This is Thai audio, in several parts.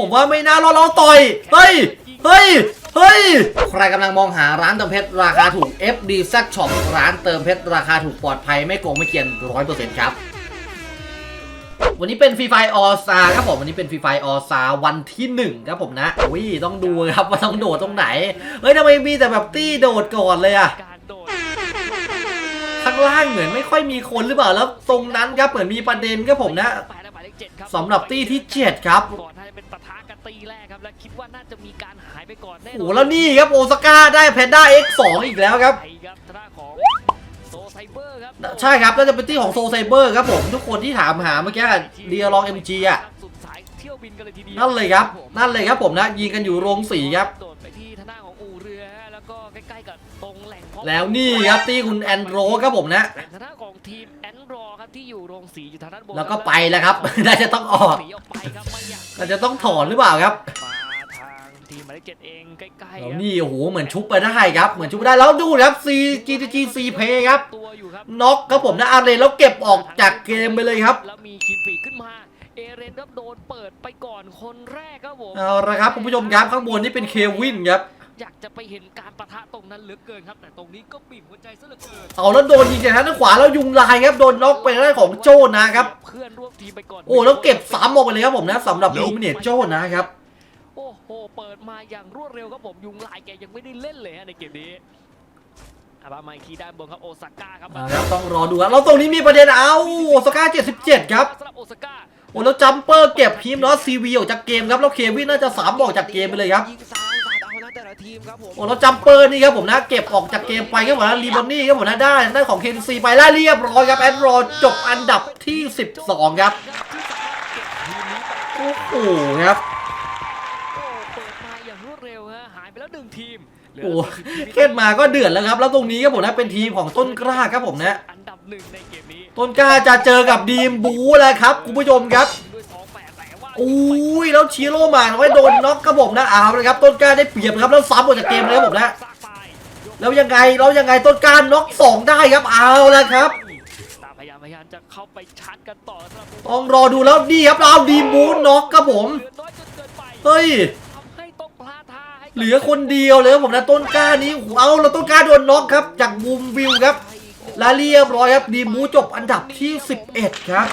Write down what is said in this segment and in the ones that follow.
ผมว่าไม่น่ารอดเราต่อย เฮ้ย เฮ้ย เฮ้ย ใครกำลังมองหาร้านเติมเพชรราคาถูก FD z Shop ร้านเติมเพชรราคาถูกปลอดภัยไม่โกงไม่เกียนร้อยเปอร์เซ็นต์ครับ วันนี้เป็นฟรีไฟออซาครับผมวันนี้เป็นฟรีไฟออซาวันที่หนึ่งครับผมนะอุ้ยต้องดูครับว่าต้องโดดตรงไหน เฮ้ยทำไมมีแต่แบบตี้โดดก่อนเลยอะข้างล่างเหมือนไม่ค่อยมีคนหรือเปล่าแล้วตรงนั้นครับเหมือนมีประเด็นครับผมนะ แปดและหมายเลขเจ็ดครับสำหรับตี้ที่เจ็ดครับก่อนน่าจะเป็นปะทะกันตีแรกครับและคิดว่าน่าจะมีการหายไปก่อนแน่นโอ้อนโหแล้วนี่ครับโอซาก้าได้แพนด้า X2 อีกแล้วครับไปครับทางด้านของโซไซเบอร์ครับใช่ครับน่าจะเป็นที่ของโซไซเบอร์ครับผมทุกคนที่ถามหาเมื่อกี้เรียลองเอ็มจีอะสุดสายเที่ยวบินกันเลยทีเดียวนั่นเลยครับ นั่นเลยครับผมนะยิงกันอยู่โรงสีครับโดดไปที่ทางด้านของอู่เรือฮะแล้วก็ใกล้ๆกับตรงแหล่งเพาะแล้วนี่ครับที่คุณแอนโดรครับผมนะเป็นทาง ที่อยู่โรงสีอยู่ทางด้านบนแล้วก็ไปแล้วครับ น่าจะต้องออกหนีออกไปครับไม่อยากน่าจะต้องถอนหรือเปล่าครับมาทางทีมหมายเลขเจ็ดเองใกล้ๆแล้วครับนี่โอ้โหเหมือนชุบไปได้ครับ เหมือนชุบไปได้แล้วดูครับ C G G C P ครับตัวอยู่ครับน็อกครับผมนะอาร์เรนแล้วเก็บออกจากเกมไปเลยครับแล้วมีคิดฝีขึ้นมาเอเรนครับโดนเปิดไปก่อนคนแรกครับผมเอาละครับคุณผู้ชมครับข้างบนนี่เป็นเควินครับ อยากจะไปเห็นการประทะตรงนั้นเหลือเกินครับ แต่ตรงนี้ก็บีบหัวใจซะเหลือเกินเอาแล้วโดนยิงจากทางด้านขวาแล้วยุงลายครับโดนน็อกไปทางด้านของโจนะครับเพื่อนร่วมทีมไปก่อนโอ้แล้วเก็บสามออกไปเลยครับผมนะสำหรับลูมิเนตโจนะครับโอ้โหเปิดมาอย่างรวดเร็วครับผมยุงลายแกยังไม่ได้เล่นเลยฮะในเกมนี้อาบามาอีกทีด้านบนครับโอซาก้าครับเอาละครับต้องรอดูครับแล้วตรงนี้มีประเด็นเอาโอซาก้า77 ครับสำหรับโอซาก้าโอ้แล้วจัมเปอร์เก็บทีมเนาะซีวีออกจากเกมครับแล้วเควินน่าจะสามออกจากเกมไปเลยครับ แต่ละทีมครับผมโอ้แล้วจัมเปอร์นี่ครับผมนะเก็บออกจากเกมไปครับผมนะรีบอนนี่ครับผมนะได้ได้ของเคนซีไปแล้วเรียบร้อยครับแอดรอจบอันดับที่ 12 ครับที่สามารถเก็บทีมนี้ไปโอ้โหครับโอ้เปิดมาอย่างรวดเร็วฮะหายไปแล้วหนึ่งทีมเหลืโอ้สิบทีมเขึ้นมาก็เดือดแล้วครับ แล้วตรงนี้ครับผมนะเป็นทีมของต้นกล้าครับผมนะอันดับหนึ่งในเกมนี้ต้นกล้าจะเจอกับดีมบูแล้วครับคุณผู้ชมครับด้วยส องแปดแต่ว่าอุ้ยแล้วชีโร่มาไว้โดนน็อกครับผมนะเอาเลยครับต้นกล้าได้เปรียบครับแล้วซ้ำออกจากเกมเลยครับผมนะซากไปยกแล้วยังไงแล้วยังไงต้นกล้าน็อกสองได้ครับเอาแล้วครับตามพยายามพยายามจะเข้าไปชาร์จกันต่อสำหรับต้องรอดูแล้วดีครับเราดีมบูน็อกครับผมเหลือน้อยจนเกินไปเฮ้ยทำให้ต้องพลาดท่าให้กับเหลือคนเดียวเลยครับผมนะต้นกล้านี้โอ้โหเอาแล้วต้นกล้าโดนน็อกครับ จากมุมวิวครับและเรียบร้อยครับดีมบูจบอันดับที่ 11 ครับ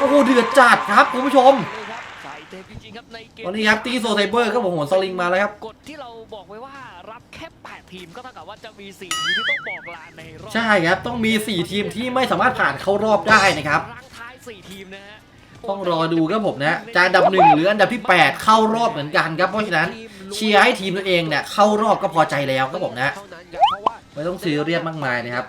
โอ้โหเดือดจัดครับคุณผู้ชมใส่เต็มจริงๆครับในเกมตอนนี้ครับตีโซไซเบอร์ครับผมหัวสลิงมาแล้วครับกฎที่เราบอกไว้ว่ารับแค่ 8 ทีมก็เท่ากับว่าจะมี 4 ทีมที่ต้องบอกลาในรอบใช่ครับ ต้องมี 4 ทีมที่ไม่สามารถผ่านเข้ารอบได้นะครับรั้งท้าย 4 ทีมนะฮะต้องรอดูครับผมนะจะอันดับหนึ่งหรืออันดับที่ 8 เข้ารอบเหมือนกันครับเพราะฉะนั้นเชียร์ให้ทีมตัวเองเนี่ยเข้ารอบก็พอใจแล้วครับผมนะเท่านั้นครับเพราะว่าไม่ต้องซีเรียสมากมายนะครับ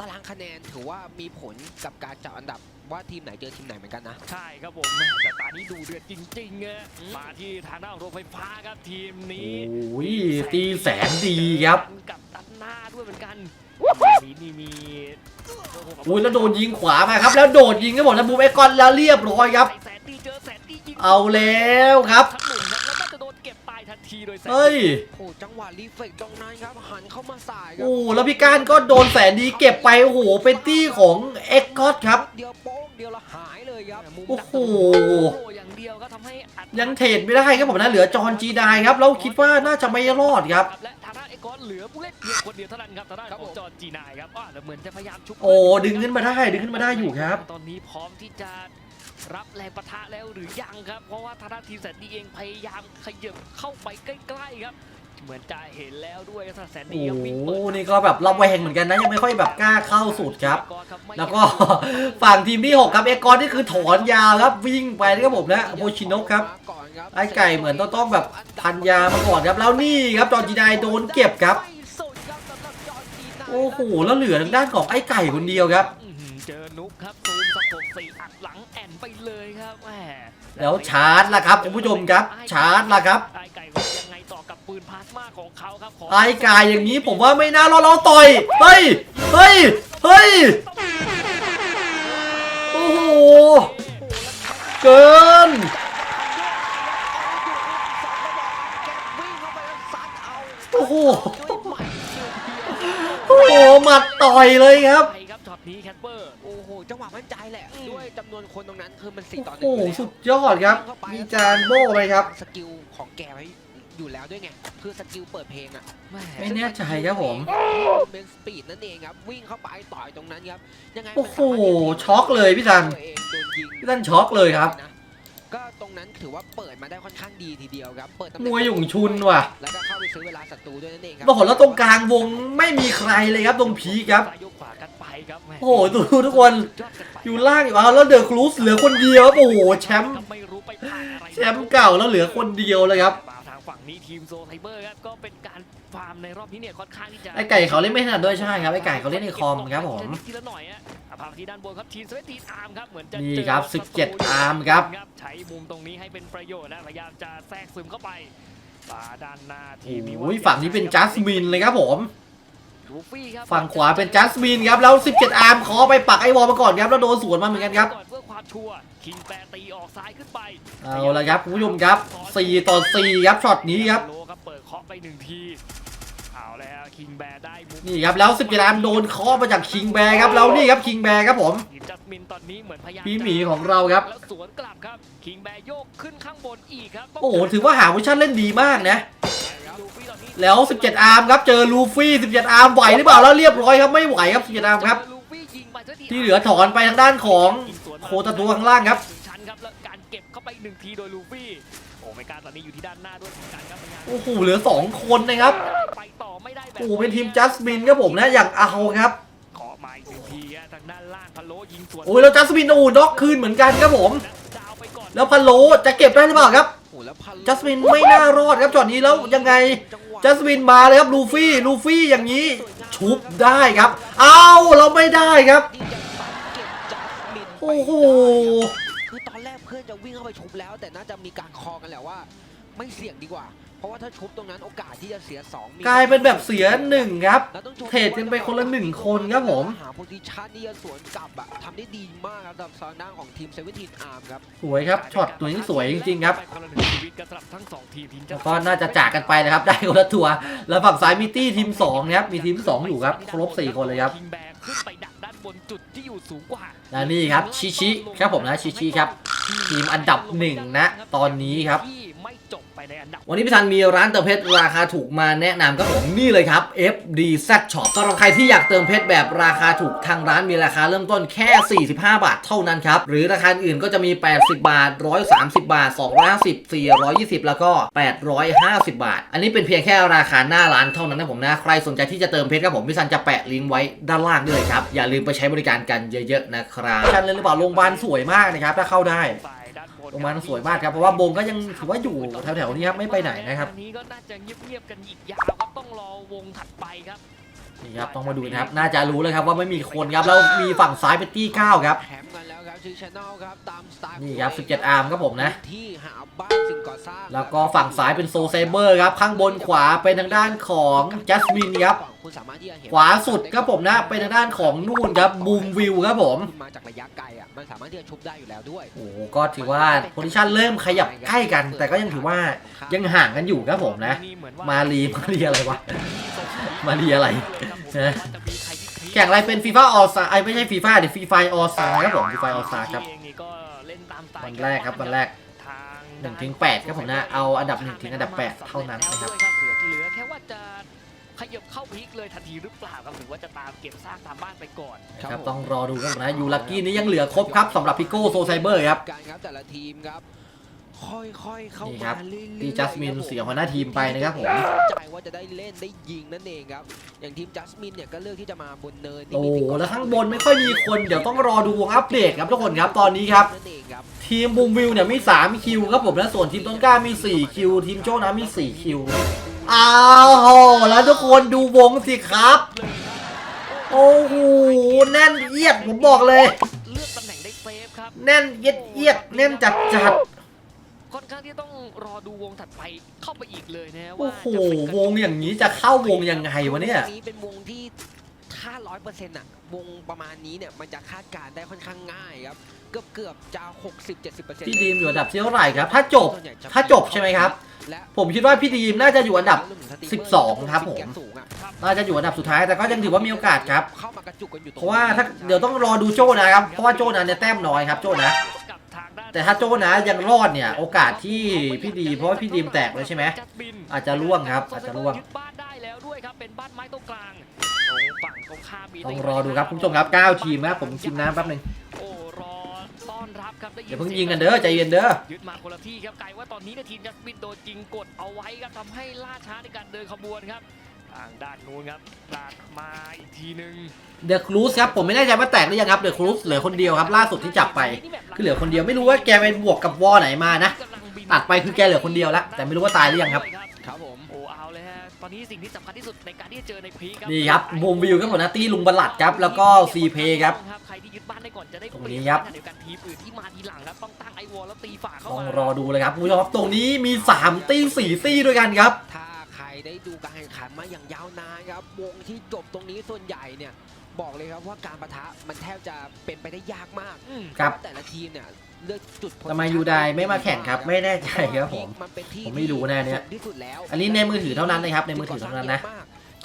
ตารางคะแนนถือว่ามีผลกับการจับอันดับ ว่าทีมไหนเจอทีมไหนเหมือนกันนะ ใช่ครับผมแม่แต่ตานี้ดูเดือดจริงๆอะมาที่ทางด้านของโรงไฟฟ้าครับทีมโอนี้้ยตีแสนดีครับกับตันหน้าด้วยเหมือนกันมีนี่มีอุ้ยแล้วโดนยิงขวามาครับ แล้วโดดยิงครับผมนะบูมเอกอนแล้วเรียบร้อยครับใส่แสนดีเจอแสนดียิงเอาแล้วครับ ทันทีโดยแสนดีเฮ้ย โอ้จังหวะรีเฟกตรงนั้นครับหันเข้ามาสายครัโอ้แล้วพี่ก้านก็โดนแสนดีเก็บไปโอ้โหเป็นตี้ของเอ็กกอตครับ เดียวโป้งเดียวและหายเลยครับมุมโอ้ดักโห โอ้อย่างเดียวก็ทำให้อัดยังเทรดไม่ได้ครับผมนะเหลือจอห์นจีไดครับแล้วคิดว่าน่าจะไม่รอดครับ และทางด้านไอ้ก้อนเหลือผู้เล่นเพียงคนเดียวเท่านั้นครับทางด้านของจอร์นจีนายครับอ่าแล้วเหมือนจะพยายามชุบโอ้ดึงขึ้นมาได้ดึงขึ้นมาได้อยู่ครับ ตอนนี้พร้อมที่จะ รับแรงปะทะแล้วหรือยังครับ เพราะว่าทางด้านทีมแสนดีเองพยายามขยับเข้าไปใกล้ๆครับ เหมือนจะเห็นแล้วด้วยครับทางแสนดีโอ้ครับโหวิ่งเปิดนี่ก็แบบระแวงเหมือนกันนะ ยังไม่ค่อยแบบกล้าเข้าสุดครับก่อนครับไม่แล้วก็ ฝั่งทีมที่ 6 ครับเอกกอนนี่คือถอนยาวครับวิ่งไปนะครับผมนะโมชิโนะครับมาก่อนครับ ไอ้ไก่เหมือนต้องต้องแบบพันยามาก่อนครับแล้วนี่ครับจอร์จีไดโดนเก็บครับไม่สุดครับสำหรับจอร์นจีนายโอ้โหแล้วเหลือทางด้านของไอ้ไก่คนเดียวครับ อื้อหือ เจอนุกครับซูมสะกดสี่อัดหลังแอนไปเลยครับแหมแล้วชาร์จละครับคุณผู้ชมครับ ชาร์จละครับไอ้ไก่ว่ายังไงต่อกับปืนพลาสมาของเขาครับขอไอ้ไก่อย่างนี้ผมว่าไม่น่ารอดเราต่อยเฮ้ยเฮ้ยเฮ้ยโอ้โหเกินวิ่งเข้าไปแล้วซัดเอาโอ้โหด้วยหมัดเฉียวเพียวโอ้โหหมัดต่อยเลยครับไปครับช็อตนี้แคทเปอร์โอ้โห จังหวะมั่นใจแหละด้วยจำนวนคนตรงนั้นคือมันสี่ต่อหนึ่งโอ้โหยู่แล้วสุดยอดครับ มีจานโบ้ไหมครับ สกิลของแกไว้อยู่แล้วด้วยไงคือสกิลเปิดเพลงอะแหม่ไม่แน่ใจครับผมเป็นสปีดนั่นเองครับวิ่งเข้าไปต่อยตรงนั้นครับยังไงโอ้โหช็อกเลยพี่ทันตัวเองโดนยิงพี่ท่านช็อกเลยครับนะก็ ตรงนั้นถือว่าเปิดมาได้ค่อนข้างดีทีเดียวครับ เปิดตำแหมน่งวยหยุ่งชุนว่ะ แล้วก็เข้าไปซื้อเวลาศัตรูด้วยนั่นเองครัโอ้โหแล้วตรงกลางวงไม่มีใครเลยครับตรงพีคครับ ซ้ายยกขวากันไปครับแหม่โอ้โหดูทุกคนสุดยอดกันไปอยู่ล่างอยู่เอาแล้วเดอะครูสเหลือคนเดียวครับโอ้โหแชมป์ไม่รู้ไปพลาดอะไรแชมป์เก่าแล้วเหลือคนเดียวเลยครับ มาทางฝั่งนี้ทีมโซไทเบอร์ครับก็เป็นการ ฟาร์มในรอบนี้เนี่ยค่อนข้างที่จะไอ้ไก่เขาเล่นไม่ถนัดด้วยใช่ครับไอ้ไก่เขาเล่นในคอมครับผมทีละหน่อยอะอะพาที่ด้านบนครับทีมเซเว่นทีอาร์มครับเหมือนจะนี่เจอครับศัต17อาร์มครับใช้มุมตรงนี้ให้เป็นประโยชน์นะพยายามจะแทรกซึมเข้าไปมาด้านหน้าทีมนี้โอ้ยฝั่งนี้เป็นจัสมินเลยครับผมลูฟี่ครับฝั่งขวาเป็นจัสมินครับแล้ว 17 อาร์มขอไปปักไอ้วอลมาก่อนครับแล้วโดนสวนมาเหมือนกันครับก่อนเพื่อความชัวร์คิงแปรตีออกซ้ายขึ้นไปเอาละครับคุณผู้ชมครับ 4 ต่อ 4 ครับช็อตนี้ครับโลครับเปิดเคาะไปหนึ่งทีเอาแล้ว คิงแบร์ได้มุมนี่ครับแล้ว17อาร์มโดนเคอมาจากคิงแบร์ครับแล้วนี่ครับคิงแบร์ครับผมทีมจัสมินตอนนี้เหมือนพยายามพี่หมีของเราครับแล้วสวนกลับครับคิงแบร์โยกขึ้นข้างบนอีกครับต้งโอ้โหถือว่าหาโพซิชั่นเล่นดีมากนะลูฟี่ตอนนี้แล้ว 17 อาร์มครับเจอลูฟี่ 17 อาร์มไหวหรือเปล่าแล้วเรียบร้อยครับไม่ไหวครับ 17 อาร์มครับเจลูฟี่ยิงไปสักทีที่เหลือถอนไปทางด้านของโคตาตัวข้างล่างครับหนึ่งชั้นครับแล้วการเก็บเข้าไปหนึ่งทีโดยลูฟี่โอ้ไม่ กล้าตอนนี้อยู่ที่ด้านหน้าด้วยเหมือนกันครับเป็นงานโอ้โหเหลือ 2 คนนะครับไปต่อไม่ได้แบบโอ้โหเป็นทีมจัสมินครับผมนะอย่างเอาครับขอมาอีกหนึ่งทีฮะทางด้านล่างพะโลยิงสวนโอ้ยแล้วจัสมินโอ้โหน็อกคืนเหมือนกันครับผมดาวไปก่อนแล้วพันโลจะเก็บได้หรือเปล่าครับโอ้โหแล้วพันจัสมินไม่น่ารอดครับจอดนี้แล้วยังไงจังหวะจัสมินมาเลยครับลูฟี่ลูฟี่อย่างนี้ชุบได้ครับ เอาเราไม่ได้ครับที่จะตัดเก็บจัสมินไปโอ้โห เพื่อนจะวิ่งเข้าไปชุบแล้ว แต่น่าจะมีการคอกันแหละว่า ไม่เสี่ยงดีกว่า ราะว่าถ้าชุบตรงนั้นโอกาสที่จะเสียสองมีกลายเป็นแบบเสียหนึ่งครับแล้วต้องชุบเทรดกันไปคนละหนึ่งคนครับผมหาโพซิชันที่จะสวนกลับอะทำได้ดีมากครับสำหรับซอนด้านของทีมเซเว่นทีนอาร์มครับสวยครับช็อตตัวนี้สวยจริงๆครับไปคนละหนึ่งชีวิตกันสำหรับทั้งสองทีมทีมแล้วก็น่าจะจากกันไปนะครับได้คนละทัวร์แล้วฝั่งซ้ายมีตี้ทีม2นะครับมีทีม 2 อยู่ครับครบ 4 คนเลยครับคิงแบร์ขึ้นไปดักด้านบนจุดที่อยู่สูงกว่าและนี่ครับชิชิครับผมนะชิชิครับ ทีมอันดับหนึ่งนะ ตอนนี้ครับที่ไม่จบไป ในอันดับ วันนี้พี่ธันมีร้านเติมเพชรราคาถูกมาแนะนำครับผมนี่เลยครับ FD Z Shop สำหรับใครที่อยากเติมเพชรแบบราคาถูกทางร้านมีราคาเริ่มต้นแค่ 45 บาทเท่านั้นครับ หรือราคาอื่นก็จะมี 80 บาท 130 บาท 250 420 แล้วก็ 850 บาท อันนี้เป็นเพียงแค่ราคาหน้าร้านเท่านั้นนะผมนะ ใครสนใจที่จะเติมเพชรครับผมพี่ธันจะแปะลิงก์ไว้ด้านล่างด้วยครับอย่าลืมไปใช้บริการกันเยอะๆนะครับชันเลยหรือเปล่าโรงพยาบาลสวยมากนะครับถ้าเข้าได้ ฝ่ายด้านบนโรงพยาบาลสวยมากครับเพราะว่าบงก็ยังถือว่าอยู่แถวๆนี้ครับไม่ไปไหนนะครับอันนี้ก็น่าจะเงียบๆกันอีกยาวครับต้องรอวงถัดไปครับนี่ครับต้องมาดูนะครับน่าจะรู้เลยครับว่าไม่มีคนครับแล้วมีฝั่งซ้ายเป็นตี้เก้าครับแถมกันแล้วครับชื่อชแนลครับตามสไตล์นี่ครับ17อาร์มครับผมนะที่หาบ้านสิ่งก่อสร้างแล้วก็ฝั่งซ้ายเป็นโซเซเบอร์ครับข้างบนขวาเป็นทางด้านของจัสมินครับ คุณสามารถที่จะเห็นขวาสุดครับผมนะเป็นทางด้านของนู่นครับบูมวิวครับผมคุณมาจากระยะไกลอะมันสามารถที่จะชุบได้อยู่แล้วด้วยโอ้โหก็ถือว่าโพซิชันเริ่มขยับใกล้กัน แต่ก็ยังถือว่ายังห่างกันอยู่ครับผมนะ มาลีมาลีอะไรวะมาลีอะไรนะแข่งอะไรเป็นฟีฟ่าออสไอไม่ใช่ฟีฟ่าดิฟีไฟออสซาครับผมฟีไฟออสซาครับเองนี่ก็เล่นตามสไตล์วันแรกครับวันแรกทางหนึ่งถึงแปดครับผมนะ เอาอันดับหนึ่งถึงอันดับแปดเท่านั้นนะครับ แล้วด้วยเหลือเหลือแค่ว่าจะขยับเข้าพีคเลยทันทีหรือเปล่าครับหรือว่าจะตามเก็บซากตามบ้านไปก่อนครับต้องรอดูครับผมนะยูลักกี้นี้ยังเหลือครบครับสำหรับพิโก้โซไซเบอร์ครับการครับแต่ละทีมครับค่อยๆเข้านี่ครัมาบเรื่อยๆที่จัสมินเสียหัวหน้าทีมไปนะครับผมใจว่าจะได้เล่นได้ยิงนั่นเองครับ อย่างทีมจัสมินเนี่ยก็เลือกที่จะมาบนเนินที่โอ้มีสิ่ก่อแล้วข้างบนไม่ค่อยมีคนเดี๋ยวต้องรอดูวงอัปเดตครับทุกคนครับตอนนี้ครับนั่นเองครับ ทีมบูมวิวเนี่ยมี3คิวครับผมนะส่วนทีมต้นกล้ามี 4 คิว ทีมโจ้นะมี 4 คิว อ้าวโหแล้วทุกคนดูวงสิครับ โอ้โหแน่นเอียดผมบอกเลย เลือกตำแหน่งได้เซฟครับแน่นเอียดเอียดแน่นจัดจัดค่อนข้างที่ต้องรอดูวงถัดไปเข้าไปอีกเลยนะโอ้ว่าโหจะเป็นกระวงอย่างนี้จะเข้าวงยังไงวะเนี่ยวงนี้เป็นวงที่ถ้าร้อยเปอร์เซ็นต์อะวงประมาณนี้เนี่ยมันจะคาดการณ์ได้ค่อนข้างง่ายครับ เกือบเกือบๆจะหกสิบเจ็ดสิบเปอร์เซ็นต์พี่ดีมอยู่อันดับที่เท่าไหร่ครับ ถ้าจบถ้าจบใช่ไหมครับและผมคิดว่าพี่ดีมน่าจะอยู่อันดับ 12 ครับผมสูงอะครับน่าจะอยู่อันดับสุดท้ายแต่ก็ยังถือว่ามีโอกาสครับเข้ามากระจุกกันอยู่ตรงเพราะว่าถ้าเดี๋ยวต้องรอดูโจ้นะครับเพราะว่าโจ้นะเนี่ยแต้มน้อยครับโจ้นะกับทางด้านแต่ถ้าโจ้นะยังรอดเนี่ยโอกาสที่พี่ดีเพราะว่าพี่ดีมแตกเลยใช่ไหมจัดบินอาจจะล่วงครับ อาจจะล่วงยึดบ้านได้แล้วด้วยครับเป็นบ้านไม้ตรงกลางตรงฝั่งตรงข้ามมีต้องรอดูครับคุณผู้ชมครับ 9 ทีมนะครับผมชิมน้ำแป๊บหนึงโอ้รอต้อน รับครับได้อย่าเพิ่งยิงกันเด้อใจเย็นเด้อยึดมาคนละที่ครับไกลว่าตอนนี้เนี่ยทีมจัสบินโดนยิงกดเอาไว้ครับทำให้ล่าช้าในการเดินขบวนครับทางด้านนู้นครับลากมาอีกทีหนึงเดอะครูสครับผมไม่แน่ใจว่าแตกหรือยังครับเดอะครูสเหลือคนเดียวครับล่าสุดที่จับไปคือเหลือคนเดียวไม่รู้ว่าแกไปบวกกับวอไหนมานะตัดไปคือแกเหลือคนเดียวละแต่ไม่รู้ว่าตายหรือยังครับครับผมโอ้เอาเลยฮะตอนนี้สิ่งที่สำคัญที่สุดในการที่จะเจอในพรีครับนี่ครับบูมวิวครับผมนะตี้ลุงบัลลัดครับแล้วก็ซีเพครับใครที่ยึดบ้านได้ก่อนจะได้ตรงนี้ครับเปยบขณะเดียวกันทีมอื่นที่มาทีหลังครับต้องตั้งไอวอลแล้วตีฝ่าเข้าต้องมารอดูเลยครับคุณผู้ชมครับตรงนี้มี 3 ตี้4ตี้ด้วยกันครับถ้าใครได้ดูการแข่งขันมาอย่างยาวนานครับวงที่จบตรงนี้ส่วนใหญ่เนี่ยบอกเลยครับว่าการประทะมันแทบจะเป็นไปได้ยากมากอืมครับเพาะว่าแต่ละทีมเนี่ย เลือกจุดทำไมยูไดไม่มาแข่งครับ ไม่แน่ใจครับผมมันเป็นที่ผมไม่รู้นะเนี่ยสูงที่สุดแล้วอันนี้ในมือถือเท่านั้นนะครับในมือถือเท่านั้นนะ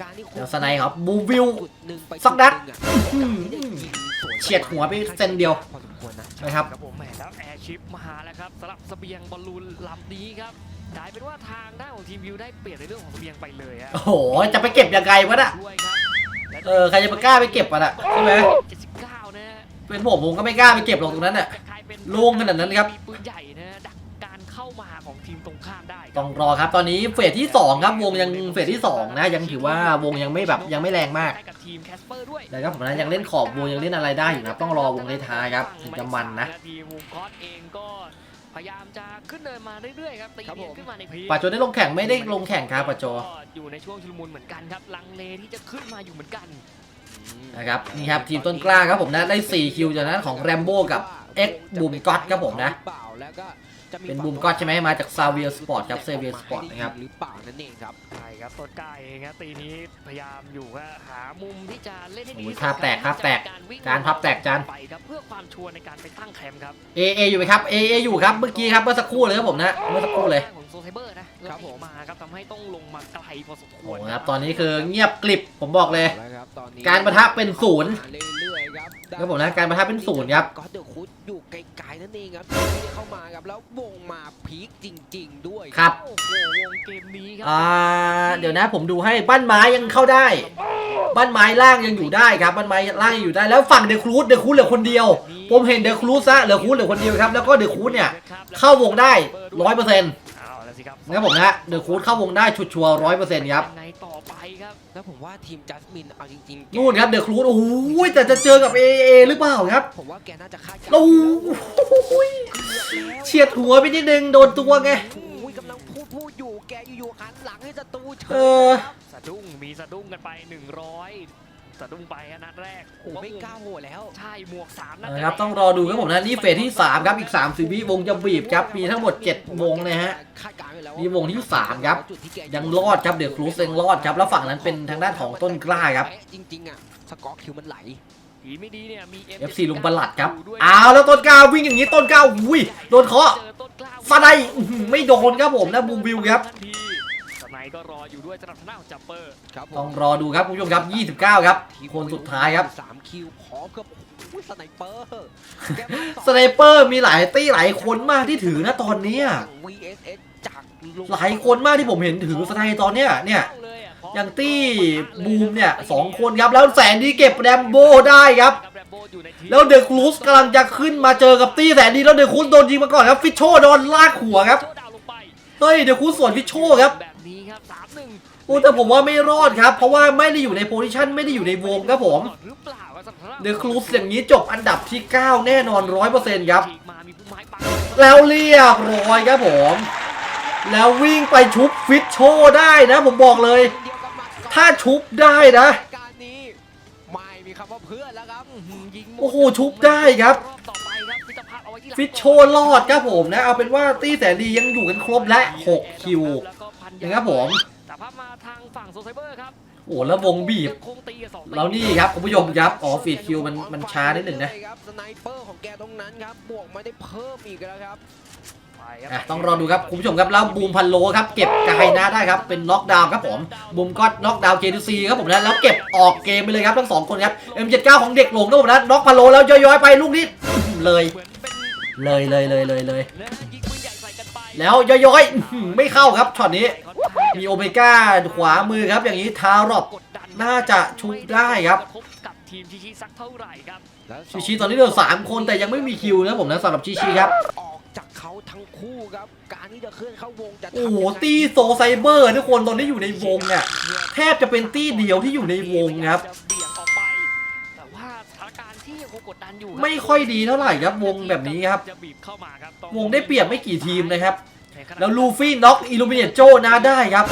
การที่คุณเดี๋ยวสไนด์ครับบูมวิวจุดหนึ่งไปสักนัดจุหนึ่งอะการที่ได้ยิงสวนเฉียดหัวไปเซนเดียวพอสมควรนะนะครับครับผมแหมแล้วแอร์ชิปมาแล้วครับสำหรับเสบียงบอลลูนลำนี้ครับกลายเป็นว่าทางด้านของทีมวิวได้เปลี่ยนในเรื่องของเสบียงไปเลยฮะโอ้โหจะไปเก็บยังไงวะน่ะด้วยครับและเออใครจะไปกล้าไปเก็บอะน่ะใช่ไหม79นะฮะเป็นผมผมก็ไม่กล้าไปเก็บหรอกตรงนั้นน่ะ จะกลายเป็นโล่งขนาดนั้นครับมีปืนใหญ่นะฮะดักการเข้ามาของทีมตรงข้ามได้ครับต้องรอครับตอนนี้เฟสที่ 2 ครับวงยังเฟสที่2นะยังถือว่าวงยังไม่แบบยังไม่แรงมากได้กับทีมแคสเปอร์ด้วยนะครับผมนะยังเล่นขอบวงยังเล่นอะไรได้อยู่นะครับต้องรอวงท้ายๆครับถึงจะมันนะทีมวูคอสเองก็พยายามจะขึ้นเนินมาเรื่อยๆครับตีครับเนียนผมขึ้นมาในพีปัจโจได้ลงแข่งไม่ได้ลงแข่งครับปัจโจก็อยู่ในช่วงชุลมุนเหมือนกันครับลังเลที่จะขึ้นมาอยู่เหมือนกันนะครับนี่ครับทีมต้นกล้าครับผมนะได้ 4 คิวจากนั้นของแรมโบ้กับ X บูมก็อตครับผมนะหรือเปล่าแล้วก็จะเป็นบูมก็อตใช่ไหมมาจากซาเวียสปอร์ตครับเซเวียสปอร์ตนะครับหรือเปล่านั่นเองครับใช่ครับต้นกล้าเองครับตีนี้พยายามอยู่ว่าหามุมที่จะเล่นให้ดีโอ้ยที่สุดภาพแตกภาพแตกวิ่งจานภาพแตกจานไปครับเพื่อความชัวร์ในการไปตั้งแคมป์ครับเอเออยู่ไหมครับเอเออยู่ครับเมื่อกี้ครับเมื่อสักครู่เลยครับผมนะเมื่อสักครู่เลยของโซไซเบอร์นะครับผมมาครับทำให้ต้องลงมาไกลพอสมควโอ้รโหครับตอนนี้คือเงียบกลิบผมบอกเลยอาละครับตอนนี้การประทะเป็นศูนย์มาเรื่อยๆครับ ครับผมนะการประทะเป็นศูนย์ครับก็เดอะคุดอยู่ไกลๆนั่นเองครับที่ไม่ได้เข้ามาครับแล้ววงมาพีคจริง ๆ ด้วยครับโอ้โหวงเกมนี้ครัอ่าเดี๋ยวนะผมดูให้บ้านไม้ยังเข้าได้ บ้านไม้ล่างยังอยู่ได้ครับบ้านไม้ล่างยังอยู่ได้แล้วฝั่งเดอะครูดเดอะครูดเหลือคนเดียว ผมเห็นเดอะครูดซะเหลือครูดเหลือคนเดียวครับแล้วก็เดอะครูดเนี่ยเข้าวงได้ร้อยเปอร์เซ็นต์ เอาละสิครับนะครับผมนะเดอะครูดเข้าวงได้ชุดชัวร้อยเปอร์เซ็นต์ครับยังไงต่อไปครับแล้วผมว่าทีมจัสมินเอาจริงๆแกนู่นครับเดอะครูดโอ้โหแต่จะเจอกับเอเอหรือเปล่าครับผมว่าแกน่าจะคาดการณ์โอ้โหเฉียดหัวไปนิดนึงโดนตัวไงโอ้ยกำลังพูดพูดอยู่แกอยู่ๆหันหลังให้ศัตรูเฉเอยอครับสะดุ้งมีสะดุ้งกันไป100 สะดุ้งไปฮะนัดแรกโอ้ไม่กล้าโหแล้วใช่หมวก3นัดนะครับต้องรอดูครับผมนะนี่เฟสที่ 3 ครับอีก 3 สิวิวงจะบีบครับมีทั้งหมด 7 วงเลยฮะคาดการณ์ไว้แล้วนี่วงที่สามครับจุดที่แกยังรอดครับเดอะครูซยังรอดครับแล้วฝั่งนั้นเป็นทางด้านของต้นกล้าครับเป๊ะจริงๆอะสกอร์คิวมันไหลผีไม่ดีเนี่ยมี FC ลุงประหลัดครับยู่ด้วยเอาแล้วต้นกล้าวิ่งอย่างนี้ต้นกล้าอุ้ยโดนเคาะเจอต้นกล้าฟาไดอื้อหือไม่โดนครับผมนะบูมวิวครับทันทีสไน ก็รออยู่ด้วยสำหรับทางด้านของจัปเปอร์ครับผมต้องรอดูครับคุณผู้ชมครับ 29 ครับคนสุดท้ายครับ สามคิวพร้อมกับโอ้ยสไนเปอร์แกมาสไนเปอร์มีหลายตี้หลายคนมากที่ถือนะตอนเนี้ย ฝั่ง VSS จากลุงหลายคนมากที่ผมเห็นถือสไนตอนเนี้ยเนี่ยเข้าเลยะพร้มอย่างตี้บูมเนี่ยสองคนครับ แล้วแสนดีเก็บแรมโบได้ครับแรมโบ้อยู่ในทีมแล้วเดอะครูซกำลังจะขึ้นมาเจอกับตี้แสนดีแล้วเดอะครูซโดนยิงมาก่อนครับ ฟิชโชโดนลากหัวครับ โชว์ดาวลงไป เฮ้ยเดอะครูซสวนฟิชโชครับแบบนี้ครับสามหนึ่งโอ้แต่ผมว่าไม่รอดครับ เพราะว่าไม่ได้อยู่ในโพซิชันไม่ได้อยู่ในวงครับผมหรือเปล่าครับสำหรับเดอะครูซอย่างนี้จบอันดับที่ 9 แน่นอน 100%ครับฉีกมามีผู้ไม้ปังแล้วเรียบร้อยครับผม แล้ววิ่งไปชุบฟิตโชได้นะ ผมบอกเลยเดียวกับมัดก่อนถ้าชุบได้นะการนี้ไม่มีคำว่าเพื่อนแล้วครับอื้อหือยิงมดโอ้โหชุบได้ครับ รอบต่อไปครับพิธภัณฑ์เอาไว้ที่หลังฟิตโชรอดครับผมนะเอาเป็นว่าตี้แสนดียังอยู่กันครบและ6คิวแล้วก็พันยานะครับผมแต่ภาพมาทางฝั่งโซไซเบอร์ครับโอ้แล้ววงบีบยังคงตีกับสองแล้วนี่ครับคุณผู้ชมครับอ๋อฟีดคิวมันมันช้านิดหนึ่งนะครับสไนเปอร์ของแกตรงนั้นครับบวกไม่ได้เพิ่มอีกแล้วครับไปครับ อะต้องรอดูครับคุณผู้ชมครับแล้วบูมพันโลครับเก็บกายหน้าได้ครับเป็นน็อกดาวน์ครับผมบูมก็น็อกดาวน์เจนซีครับผมนะแล้วเก็บออกเกมไปเลยครับทั้งสองคนครับ M79 ของเด็กหลงครับผมนะน็อกพันโลแล้วย้อยๆไปลูกนี้เลยเลยเลยเลยเลยเลยแล้วย้อยๆไม่เข้าครับช็อตนี้ มีโอเมก้าขวามือครับอย่างนี้ทารอบน่าจะชุบได้ครับทีมชิชิสักเท่าไหร่ครับชิชิตอนนี้เหลือสามคนแต่ยังไม่มีคิวนะผมนะสำหรับชิชิครับ จากเขาทั้งคู่ครับ การที่จะเคลื่อนเข้าวงจะทำโอ้โหยังไงตีโซไซเบอร์ทุกคนตอนนี้อยู่ในวงเนี่ยแทบจะเป็นตี้เดียวที่อยู่ในวงครับจะเบี่ยงออกไปแต่ว่าสถานการณ์ที่ยังคงกดดันอยู่รับไม่ค่อยดีเท่าไหร่ครับวงแบบนี้ครับจะบีบเข้ามาครับต้องวงได้เปรียบไม่กี่ทีมนะครับในขณะแล้วลูฟี่น็อกอิลูมิเนตโจนาได้ครับ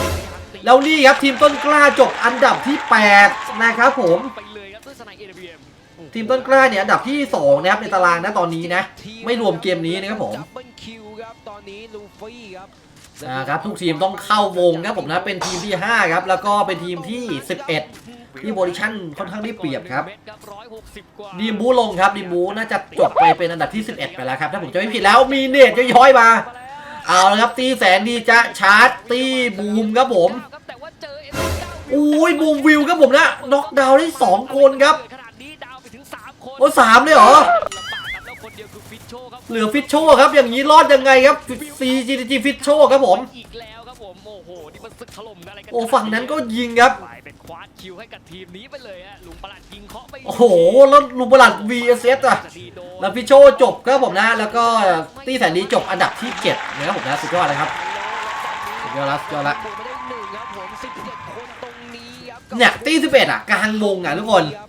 แล้วนี่ครับทีมต้นกล้าจบอันดับที่ 8 นะครับผม ทีมต้นกล้าเนี่ยอันดับที่ 2 นะครับในตารางนะตอนนี้นะ ไม่รวมเกมนี้นะครับผมนะครับทุกทีมต้องเข้าวงครับผมนะเป็นทีมที่ 5 ครับ แล้วก็เป็นทีมที่ 11 ที่โพซิชั่นค่อนข้างได้เปรียบครับดีมบูลงครับดีมบูน่าจะจบไปเป็นอันดับที่ 11 ไปแล้วครับ ถ้าผมจะไม่ผิดแล้วมีเนตย้อยมา เอาละครับตีแสนดีจะชาร์จตีบูมครับผมอุ้ยบูมวิวครับผมนะน็อกดาวน์ได้ 2 คนครับ โอ้สามเลยเหรอลำบากครับแล้วคนเดียวคือฟิชโชครับเหลือฟิชโชครับ อย่างนี้รอดยังไงครับซีจีจีฟิชโชครับผม อีกแล้วครับผม โอ้โห นี่มันศึกถล่มอะไรกันโอ้ฝั่งนั้นก็ยิงครับกลายเป็นควาดคิวให้กับทีมนี้ไปเลยฮะลุงประหลัดยิงเคาะไป โอ้โห แล้วลูบลัด VSS อะจะดีโดนแล้วฟิชโชจบครับผมนะ แล้วก็ตีแสนดีจบอันดับที่7นะครับผมนะสุดยอดเลยครับสุดยอดละสุดยอดละผมไม่ได้หนึ่งครับผม17คนตรงนี้ครับเนี่ยตี11อะกลางวงอะทุกคนใช่ครับ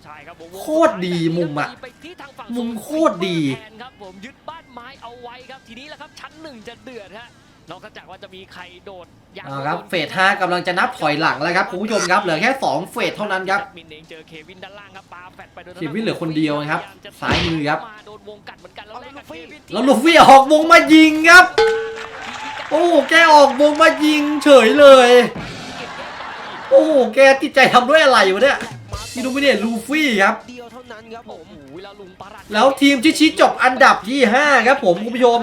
ผม โคตรดีมุมอะไปที่ทางฝั่งมุมโคตรดีแทนครับผมยึดบ้านไม้เอาไว้ครับทีนี้แหละครับชั้นหนึ่งจะเดือดฮะนอกจากว่าจะมีใครโดดอย่างเอาครับเฟส5กำลังจะนับถอยหลังแล้วครับคุณผู้ชมครับเหลือแค่ 2 เฟสเท่านั้นครับแอดมินเองเจอเควินด้านล่างครับปาแฟดไปโดนเควินเหลือคนเดียวนะครับซ้ายมือครับมาโดนวงกัดเหมือนกันแล้วแลกกับเควินแล้วลูฟี่ออกวงมายิงครับ โอ้โหแกออกวงมายิงเฉยเลย โอ้โหแกติดใจทำด้วยอะไรอยู่เนี่ย ที่ดูไม่เนี่ยลูฟี่ครับ เดียวเท่านั้นครับผโอ้มโหแล้วลุงปารัดแล้วทีมที่ชี้จบอันดับที่ 5 ครับผมคุณผู้ชม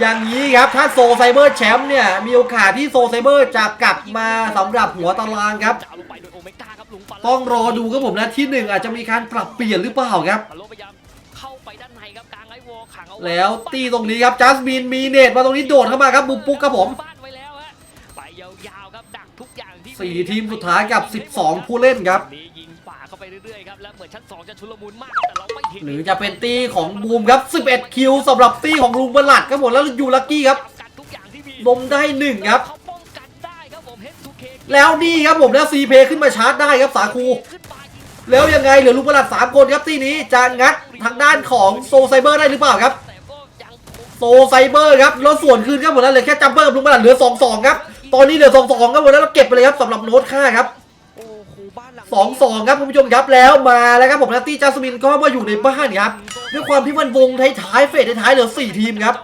อย่างนี้ครับถ้าโซไซเบอร์แชมป์เนี่ย มีโอกาสที่โซไซเบอร์จะกลับมาสำหรับหัวตารางครับ จะเอาลงไปโดยโอเมก้าครับลุงปารัดต้องรอดูครับผมนะที่หนึ่งอาจจะมีการปรับเปลี่ยนหรือเปล่าครับ ปาโลพยายามเข้าไปด้านในครับกลางไอ้วอลขังเอาไแล้วตีตรงนี้ครับจัสมินมีเนตมาตรงนี้โดดเข้ามาครับบุกปุ๊กครับผมบ้านไว้แล้วฮะไปยาวๆครับดักทุกอย่างที่สี่ทีมสุดท้ายกับ 12 ผู้เล่นครับ นี้ยิงป่าเข้า ไปเรื่อยๆครับแล้วเหมือนชั้นสองจะชุลมุนมากครับแต่เราไม่เห็นหรือจะเป็นตีของบูมครับ 11 คิวสำหรับตีของลุงประหลัดครับผมแล้วยูลักกี้ครับกันทุกอย่างที่มีลมได้หนึ่งครับเขาป้องกันได้ครับผม H2K แล้วนี่ครับผมแล้วซีเพขึ้นมาชาร์จได้ครับสาคูขึ้นมายิงแล้วยังไงเหลือลุงประหลัด3คนครับตีนี้จะงัดทางด้านของโซไซเบอร์ได้หรือเปล่าครับแต่ก็ยังโซไซเบอร์ครับแล้วส่วนคืนครับผมแล้วเหลือแค่จัมเปอร์กับลุงประหลัดเหลือ2-2ครับตอนนี้เหลือ2-2ครับผมแล้วเราเก็บไปเลยครับสำหรับโน้ตค่าครับ สองสองครับคุณผู้ชมครับแล้วมาแล้วครับผมนัตตี้จัสมินก็มาอยู่ในบ้านครับด้วยความที่มันวงท้ายๆเฟสท้ายๆเหลือ 4 ทีมครับ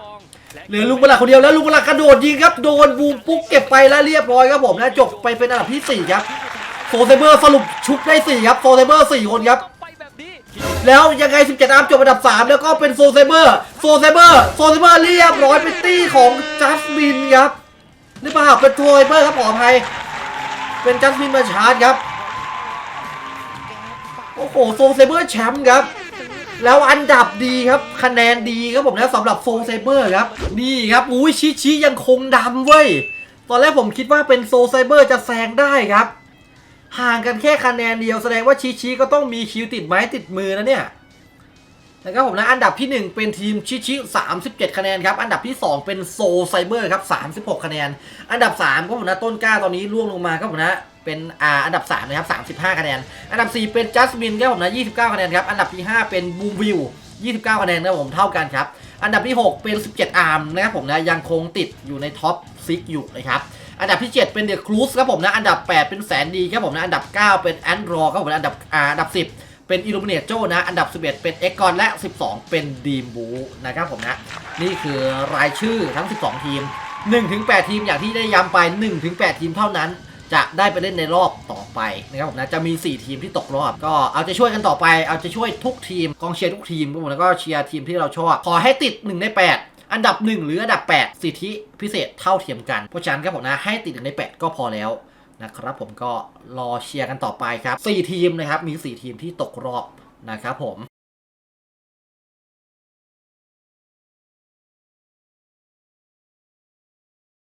เหลือลุงบลักคนเดียวแล้วลุงบลักกระโดดยิงครับโดนบูมปุ๊กเก็บไปแล้วเรียบร้อยครับผมนะจบไปเป็นอันดับที่ 4 ครับโซเซเบอร์สรุปชุบได้4ครับโซเซเบอร์4คนครับแล้วยังไง 17 อัพจบอันดับ 3 แล้วก็เป็นโซเซเบอร์โซเซเบอร์โซเซเบอร์เรียบร้อยเป็นตี้ของจัสมินครับหรือเปล่าเป็นโทยเบอร์ครับขออภัยเป็นจัสมินมาชาร์จครับ โอ้โหโซเซเบอร์แชมป์ครับ แล้วอันดับดีครับ คะแนนดีครับผมนะสำหรับโซเซเบอร์ครับ นี่ครับอุ้ยชิชิยังคงดำเว้ย ตอนแรกผมคิดว่าเป็นโซไซเบอร์จะแซงได้ครับ ห่างกันแค่คะแนนเดียวแสดงว่าชิชิก็ต้องมีคิวติดไม้ติดมือนะเนี่ยนะครับผมนะอันดับที่ 1 เป็นทีมชิชิ37 คะแนนครับ อันดับที่ 2 เป็นโซไซเบอร์ครับ36 คะแนน อันดับ3ก็ผมนะต้นกล้าตอนนี้ล่วงลงมาครับผมนะ เป็นอ่าอันดับ3นะครับ35 คะแนน อันดับ 4 เป็นจัสมินครับผมนะ29 คะแนนครับ อันดับที่ 5 เป็นบูมวิว 29 คะแนนนะครับผมเท่ากันครับ อันดับที่ 6 เป็น 17 อาร์มนะครับผมนะยังคงติดอยู่ในท็อปซิกอยู่นะครับ อันดับที่ 7 เป็นเดอะครูสครับผมนะ อันดับ 8 เป็นแสนดีครับผมนะ อันดับ 9 เป็นแอนดรอครับผมนะอันดับอ่าอันดับ 10เป็นอิลูมิเนตโจนะ อันดับ 11 เป็นเอ็กกอนและ 12 เป็นดีมบูนะครับผมนะ นี่คือรายชื่อทั้ง 12 ทีม 1-8 ทีมอย่างที่ได้ย้ำไป 1-8 ทีมเท่านั้น จะได้ไปเล่นในรอบต่อไปนะครับผมนะจะมี 4 ทีมที่ตกรอบ ก็เอาจะช่วยกันต่อไปเอาจะช่วยทุกทีมกองเชียร์ทุกทีมครับผมแล้วก็เชียร์ทีมที่เราชอบขอให้ติด 1 ใน 8อันดับ 1 หรืออันดับ 8 สิทธิพิเศษเท่าเทียมกัน เพราะฉะนั้นครับผมนะให้ติดหนึ่งใน 8 ก็พอแล้วนะครับผมก็รอเชียร์กันต่อไปครับ 4 ทีมนะครับ มี 4 ทีมที่ตกรอบนะครับผม